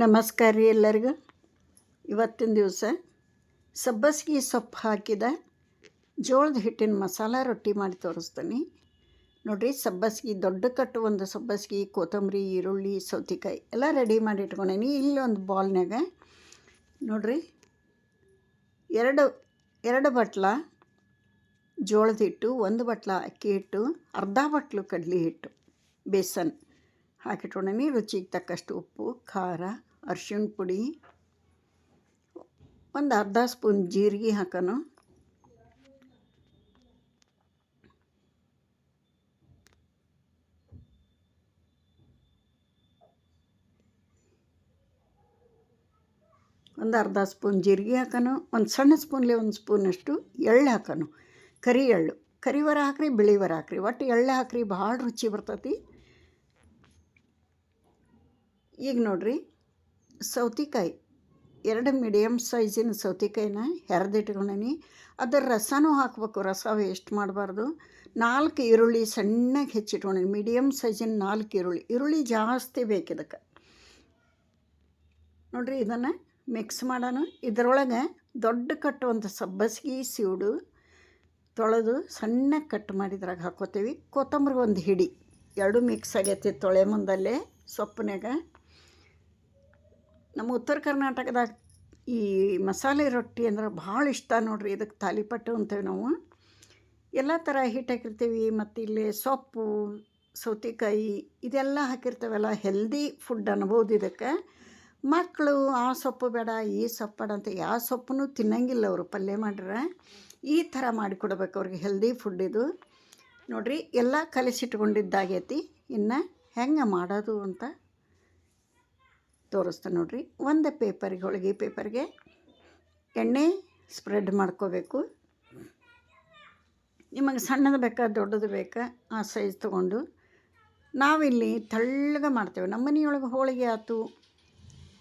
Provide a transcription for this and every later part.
ನಮಸ್ಕಾರ ರೀ ಎಲ್ಲರಿಗೂ. ಇವತ್ತಿನ ದಿವಸ ಸಬ್ಬಸ್ಗಿ ಸೊಪ್ಪು ಹಾಕಿದ ಜೋಳದ ಹಿಟ್ಟಿನ ಮಸಾಲ ರೊಟ್ಟಿ ಮಾಡಿ ತೋರಿಸ್ತೀನಿ. ನೋಡಿರಿ, ಸಬ್ಬಸ್ಗಿ, ದೊಡ್ಡ ಕಟ್ಟು ಒಂದು ಸಬ್ಬಸ್ಗಿ, ಕೊತ್ತಂಬರಿ, ಈರುಳ್ಳಿ, ಸೌತೆಕಾಯಿ ಎಲ್ಲ ರೆಡಿ ಮಾಡಿ ಇಟ್ಕೊಂಡೇನಿ. ಒಂದು ಬಾಲ್ನಾಗ ನೋಡಿರಿ, ಎರಡು ಎರಡು ಬಟ್ಲ ಜೋಳದ ಹಿಟ್ಟು, ಒಂದು ಬಟ್ಲ ಅಕ್ಕಿ ಹಿಟ್ಟು, ಅರ್ಧ ಬಟ್ಲು ಕಡಲೆ ಹಿಟ್ಟು, ಬೇಸನ್. ಹಾಕಿಟ್ಕೊಂಡೀನಿ ರುಚಿಗೆ ತಕ್ಕಷ್ಟು ಉಪ್ಪು, ಖಾರ, ಅರ್ಶಿಣ ಪುಡಿ, ಒಂದು ಅರ್ಧ ಸ್ಪೂನ್ ಜೀರಿಗೆ ಹಾಕೋಣ ಒಂದು ಅರ್ಧ ಸ್ಪೂನ್ ಜೀರಿಗೆ ಹಾಕೋಣ ಒಂದು ಸಣ್ಣ ಸ್ಪೂನ್ಲಿ ಒಂದು ಸ್ಪೂನಷ್ಟು ಎಳ್ಳು ಹಾಕೋಣ ಕರಿ ಎಳ್ಳು. ಕರಿವರ ಹಾಕ್ರಿ ಬಿಳಿವರ ಹಾಕ್ರಿ. ಒಟ್ಟು ಎಳ್ಳು ಹಾಕ್ರಿ, ಭಾಳ ರುಚಿ ಬರ್ತೈತಿ. ಈಗ ನೋಡ್ರಿ, ಸೌತೆಕಾಯಿ, ಎರಡು ಮೀಡಿಯಮ್ ಸೈಜಿನ ಸೌತೆಕಾಯಿನ ಹೆರೆದಿಟ್ಕೊಂಡೀನಿ ಅದರ ರಸನೂ ಹಾಕಬೇಕು, ರಸ ವೇಸ್ಟ್ ಮಾಡಬಾರ್ದು. ನಾಲ್ಕು ಈರುಳ್ಳಿ ಸಣ್ಣಗೆ ಹೆಚ್ಚಿಟ್ಕೊಂಡೀನಿ ಮೀಡಿಯಮ್ ಸೈಜಿನ ನಾಲ್ಕು ಈರುಳ್ಳಿ. ಈರುಳ್ಳಿ ಜಾಸ್ತಿ ಬೇಕಿದಕ್ಕೆ ನೋಡಿರಿ, ಇದನ್ನು ಮಿಕ್ಸ್ ಮಾಡೋಣ. ಇದರೊಳಗೆ ದೊಡ್ಡ ಕಟ್ಟುವಂಥ ಸಬ್ಬಸ್ಗಿ ಸೀಡು ತೊಳೆದು ಸಣ್ಣಗೆ ಕಟ್ ಮಾಡಿದ್ರಾಗ ಹಾಕೋತೀವಿ. ಕೊತ್ತಂಬರಿ ಒಂದು ಹಿಡಿ. ಎರಡು ಮಿಕ್ಸ್ ಆಗೈತಿ ತೊಳೆ ಮುಂದಲ್ಲೇ ಸೊಪ್ಪಿನಾಗ ನಮ್ಮ ಉತ್ತರ ಕರ್ನಾಟಕದಾಗ ಈ ಮಸಾಲೆ ರೊಟ್ಟಿ ಅಂದ್ರೆ ಭಾಳ ಇಷ್ಟ ನೋಡ್ರಿ, ಇದಕ್ಕೆ ತಾಲಿಪಟ್ಟು ಅಂತೇವೆ ನಾವು. ಎಲ್ಲ ಥರ ಹಿಟ್ಟು ಹಾಕಿರ್ತೀವಿ, ಮತ್ತು ಇಲ್ಲಿ ಸೊಪ್ಪು, ಸೌತೆಕಾಯಿ, ಇದೆಲ್ಲ ಹಾಕಿರ್ತೇವಲ್ಲ ಹೆಲ್ದಿ ಫುಡ್ ಅನ್ಬೋದು ಇದಕ್ಕೆ. ಮಕ್ಕಳು ಆ ಸೊಪ್ಪು ಬೇಡ, ಈ ಸೊಪ್ಪು ಬೇಡ ಅಂತ ಯಾವ ಸೊಪ್ಪನ್ನು ತಿನ್ನಂಗಿಲ್ಲ ಅವರು ಪಲ್ಯ ಮಾಡ್ರೆ ಈ ಥರ ಮಾಡಿಕೊಡ್ಬೇಕು ಅವ್ರಿಗೆ ಹೆಲ್ದಿ ಫುಡ್ ಇದು. ನೋಡಿರಿ, ಎಲ್ಲ ಕಲಿಸಿಟ್ಕೊಂಡಿದ್ದಾಗೈತಿ, ಇನ್ನು ಹೆಂಗೆ ಮಾಡೋದು ಅಂತ ತೋರಿಸ್ತಾನೆ ನೋಡಿರಿ. ಒಂದು ಪೇಪರ್ಗೆ ಹೋಳಿಗೆ ಪೇಪರ್ಗೆ ಎಣ್ಣೆ ಸ್ಪ್ರೆಡ್ ಮಾಡ್ಕೋಬೇಕು. ನಿಮಗೆ ಸಣ್ಣದು ಬೇಕಾ, ದೊಡ್ಡದು ಬೇಕಾ, ಆ ಸೈಜ್ ತೊಗೊಂಡು. ನಾವಿಲ್ಲಿ ತಳ್ಳಗೆ ಮಾಡ್ತೇವೆ. ನಮ್ಮ ಮನೆಯೊಳಗೆ ಹೋಳಿಗೆ ಆಯ್ತು,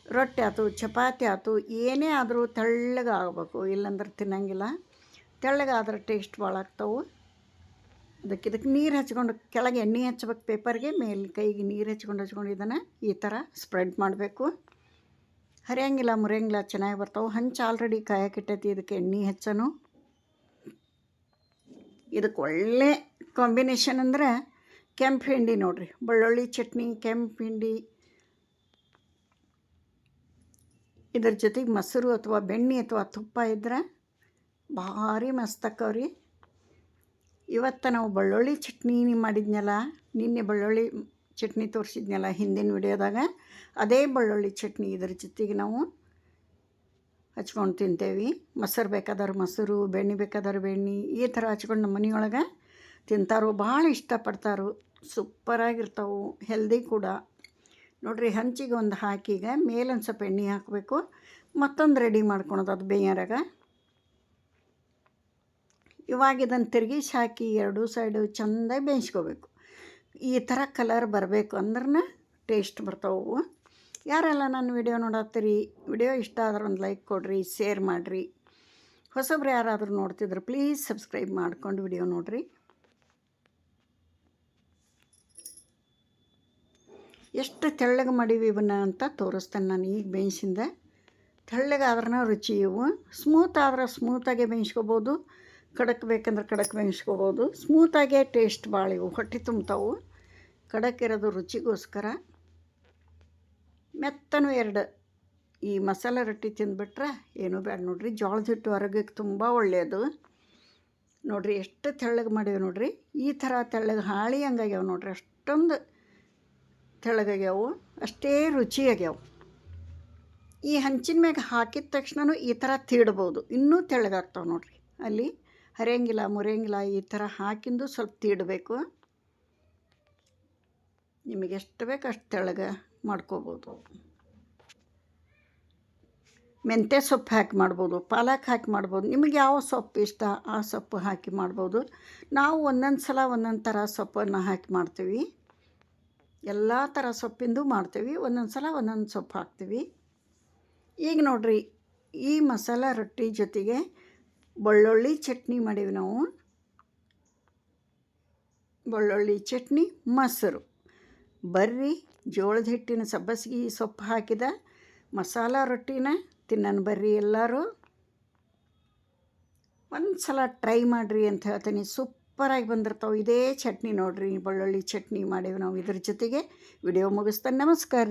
ರೊಟ್ಟಿ ಆಯ್ತು, ಚಪಾತಿ ಆಯ್ತು, ಏನೇ ಆದರೂ ತಳ್ಳಗೆ ಆಗಬೇಕು. ಇಲ್ಲಂದ್ರೆ ತಿನ್ನಂಗಿಲ್ಲ. ತೆಳ್ಳಗಾದ್ರೆ ಟೇಸ್ಟ್ ಭಾಳ ಆಗ್ತಾವೆ. ಅದಕ್ಕೆ ಇದಕ್ಕೆ ನೀರು ಹಚ್ಕೊಂಡು ಕೆಳಗೆ ಎಣ್ಣೆ ಹಚ್ಬೇಕು ಪೇಪರ್ಗೆ, ಮೇಲೆ ಕೈಗೆ ನೀರು ಹಚ್ಕೊಂಡು ಹಚ್ಕೊಂಡು ಇದನ್ನು ಈ ಥರ ಸ್ಪ್ರೆಡ್ ಮಾಡಬೇಕು. ಹರಿಯಂಗಿಲ್ಲ, ಮುರಿಯಂಗಿಲ್ಲ, ಚೆನ್ನಾಗಿ ಬರ್ತಾವೆ. ಹಂಚು ಆಲ್ರೆಡಿ ಕಾಯಕ್ಕಿಟ್ಟೈತಿ ಇದಕ್ಕೆ ಎಣ್ಣೆ ಹಚ್ಚನು. ಇದಕ್ಕೆ ಒಳ್ಳೆ ಕಾಂಬಿನೇಷನ್ ಅಂದ್ರೆ ಕೆಂಪು ಹಿಂಡಿ ನೋಡಿರಿ. ಬೆಳ್ಳುಳ್ಳಿ ಚಟ್ನಿ, ಕೆಂಪು ಹಿಂಡಿ. ಇದ್ರ ಜೊತೆಗೆ ಮೊಸರು ಅಥವಾ ಬೆಣ್ಣೆ ಅಥವಾ ತುಪ್ಪ ಇದ್ರೆ ಭಾರಿ ಮಸ್ತ್ ಅಕ್ಕವ್ರಿ. ಇವತ್ತು ನಾವು ಬೆಳ್ಳುಳ್ಳಿ ಚಟ್ನಿ ಮಾಡಿದ್ನಲ್ಲ, ನಿನ್ನೆ ಬೆಳ್ಳುಳ್ಳಿ ಚಟ್ನಿ ತೋರಿಸಿದ್ನಲ್ಲ ಹಿಂದಿನ ವಿಡಿಯೋದಾಗ, ಅದೇ ಬೆಳ್ಳುಳ್ಳಿ ಚಟ್ನಿ ಇದ್ರ ಜೊತೆಗೆ ನಾವು ಹಚ್ಕೊಂಡು ತಿಂತೇವೆ. ಮೊಸರು ಬೇಕಾದ್ರೆ ಮೊಸರು, ಬೆಣ್ಣೆ ಬೇಕಾದ್ರೆ ಬೆಣ್ಣೆ, ಈ ಥರ ಹಚ್ಕೊಂಡು ನಮ್ಮ ಮನೆಯೊಳಗೆ ತಿಂತಾರೋ, ಭಾಳ ಇಷ್ಟಪಡ್ತಾರೋ, ಸೂಪರಾಗಿರ್ತಾವೆ ಹೆಲ್ದಿ ಕೂಡ. ನೋಡಿರಿ, ಹಂಚಿಗೆ ಒಂದು ಹಾಕಿಗೆ ಮೇಲೊಂದು ಸ್ವಲ್ಪ ಎಣ್ಣೆ ಹಾಕಬೇಕು, ಮತ್ತೊಂದು ರೆಡಿ ಮಾಡ್ಕೊಳೋದು ಅದು ಬೇಯರಾಗ. ಇವಾಗ ಇದನ್ನು ತಿರುಗಿಸಿ ಹಾಕಿ ಎರಡೂ ಸೈಡು ಚೆಂದ ಬೇಯಿಸ್ಕೋಬೇಕು. ಈ ಥರ ಕಲರ್ ಬರಬೇಕು ಅಂದ್ರೆ ಟೇಸ್ಟ್ ಬರ್ತಾವು ಯಾರೆಲ್ಲ ನನ್ನ ವಿಡಿಯೋ ನೋಡತ್ತೀರಿ ವಿಡಿಯೋ ಇಷ್ಟ ಆದ್ರೆ ಒಂದು ಲೈಕ್ ಕೊಡಿರಿ ಶೇರ್ ಮಾಡಿರಿ. ಹೊಸಬ್ರು ಯಾರಾದರೂ ನೋಡ್ತಿದ್ರು ಪ್ಲೀಸ್ ಸಬ್ಸ್ಕ್ರೈಬ್ ಮಾಡ್ಕೊಂಡು ವಿಡಿಯೋ ನೋಡಿರಿ. ಎಷ್ಟು ತೆಳ್ಳಗೆ ಮಾಡೀವಿ ಇವನ್ನ ಅಂತ ತೋರಿಸ್ತೇನೆ ನಾನು ಈಗ ಬೇಯಿಸಿಂದ. ತೆಳ್ಳಗಾದ್ರೂ ರುಚಿ ಇವು. ಸ್ಮೂತ್ ಆದ್ರೆ ಸ್ಮೂತಾಗೆ ಬೇಯಿಸ್ಕೋಬೋದು. ಕಡಕ್ ಬೇಕಂದ್ರೆ ಖಡಕ್ ಬೇಯಿಸ್ಕೋಬೋದು ಸ್ಮೂತಾಗೆ ಟೇಸ್ಟ್ ಭಾಳ ಇವು. ಹೊಟ್ಟೆ ತುಂಬ್ತಾವು. ಖಡಕ್ ಇರೋದು ರುಚಿಗೋಸ್ಕರ ಮೆತ್ತನು ಎರಡು ಈ ಮಸಾಲೆ ರೊಟ್ಟಿ ತಿಂದುಬಿಟ್ರೆ ಏನೂ ಬೇಡ ನೋಡ್ರಿ. ಜೋಳದ ಹಿಟ್ಟು ಆರೋಗ್ಯಕ್ಕೆ ತುಂಬ ಒಳ್ಳೆಯದು ನೋಡಿರಿ ಎಷ್ಟು ತೆಳ್ಳಗೆ ಮಾಡಿವೆ ನೋಡಿರಿ. ಈ ಥರ ತೆಳ್ಳಗೆ ಹಾಳಿ ಹಂಗಾಗ್ಯಾವ ನೋಡ್ರಿ. ಅಷ್ಟೊಂದು ತೆಳ್ಳಗಾಗ್ಯಾವು ಅಷ್ಟೇ ರುಚಿಯಾಗ್ಯಾವೆ ಈ ಹಂಚಿನ ಮ್ಯಾಗ ಹಾಕಿದ ತಕ್ಷಣ ಈ ಥರ ತೀಡ್ಬೋದು. ಇನ್ನೂ ತೆಳ್ಳಗಾಗ್ತಾವೆ ನೋಡ್ರಿ. ಅಲ್ಲಿ ಹರಿಯಂಗಿಲ್ಲ, ಮುರಿಯಂಗಿಲ್ಲ ಈ ಥರ ಹಾಕಿಂದು ಸ್ವಲ್ಪ ತೀಡಬೇಕು. ನಿಮಗೆ ಎಷ್ಟು ಬೇಕು ಅಷ್ಟು ತೆಳಗೆ ಮಾಡ್ಕೋಬೋದು. ಮೆಂತ್ಯ ಸೊಪ್ಪು ಹಾಕಿ ಮಾಡ್ಬೋದು, ಪಾಲಕ್ ಹಾಕಿ ಮಾಡ್ಬೋದು. ನಿಮಗೆ ಯಾವ ಸೊಪ್ಪು ಇಷ್ಟ ಆ ಸೊಪ್ಪು ಹಾಕಿ ಮಾಡ್ಬೋದು. ನಾವು ಒಂದೊಂದು ಸಲ ಒಂದೊಂದು ಥರ ಸೊಪ್ಪನ್ನು ಹಾಕಿ ಮಾಡ್ತೀವಿ. ಎಲ್ಲ ಥರ ಸೊಪ್ಪಿಂದು ಮಾಡ್ತೀವಿ. ಒಂದೊಂದು ಸಲ ಒಂದೊಂದು ಸೊಪ್ಪು ಹಾಕ್ತೀವಿ. ಈಗ ನೋಡಿರಿ, ಈ ಮಸಾಲ ರೊಟ್ಟಿ ಜೊತೆಗೆ ಬೆಳ್ಳುಳ್ಳಿ ಚಟ್ನಿ ಮಾಡೀವಿ ನಾವು. ಬೆಳ್ಳುಳ್ಳಿ ಚಟ್ನಿ, ಮೊಸರು. ಬರ್ರಿ, ಜೋಳದ ಹಿಟ್ಟಿನ ಸಬ್ಬಸಿಗೆ ಸೊಪ್ಪು ಹಾಕಿದ, ಮಸಾಲ ರೊಟ್ಟಿನ ತಿನ್ನನ್ ಬರ್ರಿ ಎಲ್ಲರೂ. ಒಂದು ಸಲ ಟ್ರೈ ಮಾಡಿರಿ ಅಂತ ಹೇಳ್ತೀನಿ. ಸೂಪರಾಗಿ ಬಂದಿರ್ತಾವೆ. ಇದೇ ಚಟ್ನಿ ನೋಡಿರಿ, ಬೆಳ್ಳುಳ್ಳಿ ಚಟ್ನಿ ಮಾಡೀವಿ ನಾವು ಇದ್ರ ಜೊತೆಗೆ. ವಿಡಿಯೋ ಮುಗಿಸ್ತಾನೆ ನಮಸ್ಕಾರ.